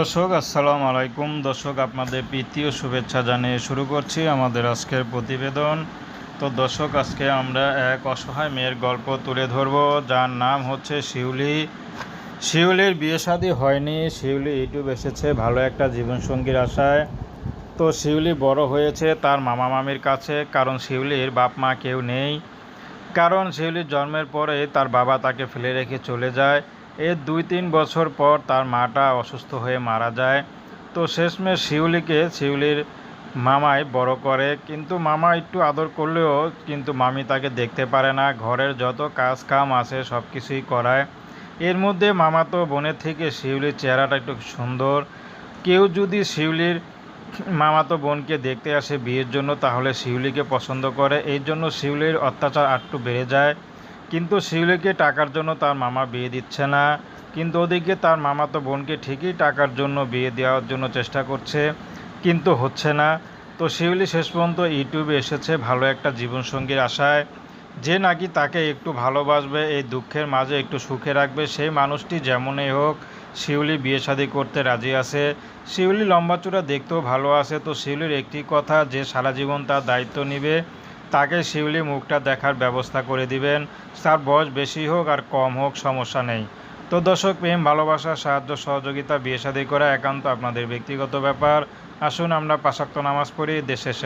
দর্শক, আসসালামু আলাইকুম। দর্শক, আপনাদের প্রীতীয় শুভেচ্ছা জানিয়ে শুরু করছি আমাদের আজকের প্রতিবেদন। তো দর্শক, আজকে আমরা এক অসহায় মেয়ের গল্প তুলে ধরব, যার নাম হচ্ছে শিউলি। শিউলির বিয়ে শাদী হয়নি, শিউলি ইউটিউব এসেছে, ভালো একটা জীবনসঙ্গীর আশায়। তো শিউলি বড় হয়েছে তার মামা মামির কাছে, কারণ শিউলির বাপ মা কেউ নেই। কারণ শিউলির জন্মের পরে তার বাবা তাকে ফেলে রেখে চলে যায়। এর দুই তিন বছর পর তার মাটা অসুস্থ হয়ে মারা যায়। তো শেষমেশ শিউলিকে শিউলির মামাই বড় করে। কিন্তু মামা একটু আদর করলেও কিন্তু মামি তাকে দেখতে পারে না। ঘরের যত কাজ কাম আছে সব কিছুই করায়। এর মধ্যে মামা তো বোনের থেকে শিউলির চেহারাটা একটু সুন্দর। কেউ যদি শিউলির মামাতো বোনকে দেখতে আসে বিয়ের জন্য, তাহলে শিউলিকে পছন্দ করে। এই জন্য শিউলির অত্যাচার আটটু বেড়ে যায়। কিন্তু শিউলিকে টাকার জন্য তার মামা বিয়ে দিচ্ছে না। কিন্তু ওদিকে তার মামা তো বোনকে ঠিকই টাকার জন্য বিয়ে দেওয়ার জন্য চেষ্টা করছে, কিন্তু হচ্ছে না। তো শিউলি শেষ পর্যন্ত ইউটিউবে এসেছে ভালো একটা জীবনসঙ্গীর আশায়। যে নাকি তাকে একটু ভালোবাসবে, এই দুঃখের মাঝে একটু সুখে রাখবে, সেই মানুষটি যেমনই হোক শিউলি বিয়ে শাদী করতে রাজি আছে। শিউলি লম্বা চূড়া দেখতেও ভালো আছে। তো শিউলির একটি কথা, যে সারা জীবন তার দায়িত্ব নেবে তাকে শিউলি মুখটা দেখার ব্যবস্থা করে দিবেন। তার বয়স বেশি হোক আর কম হোক, সমস্যা নেই। তো দর্শক, প্রেম, ভালোবাসা, সাহায্য, সহযোগিতা বিয়ে শাদী করা একান্ত আপনাদের ব্যক্তিগত ব্যাপার। আসুন আমরা পাশাক্ত নামাজ পড়ি দেশের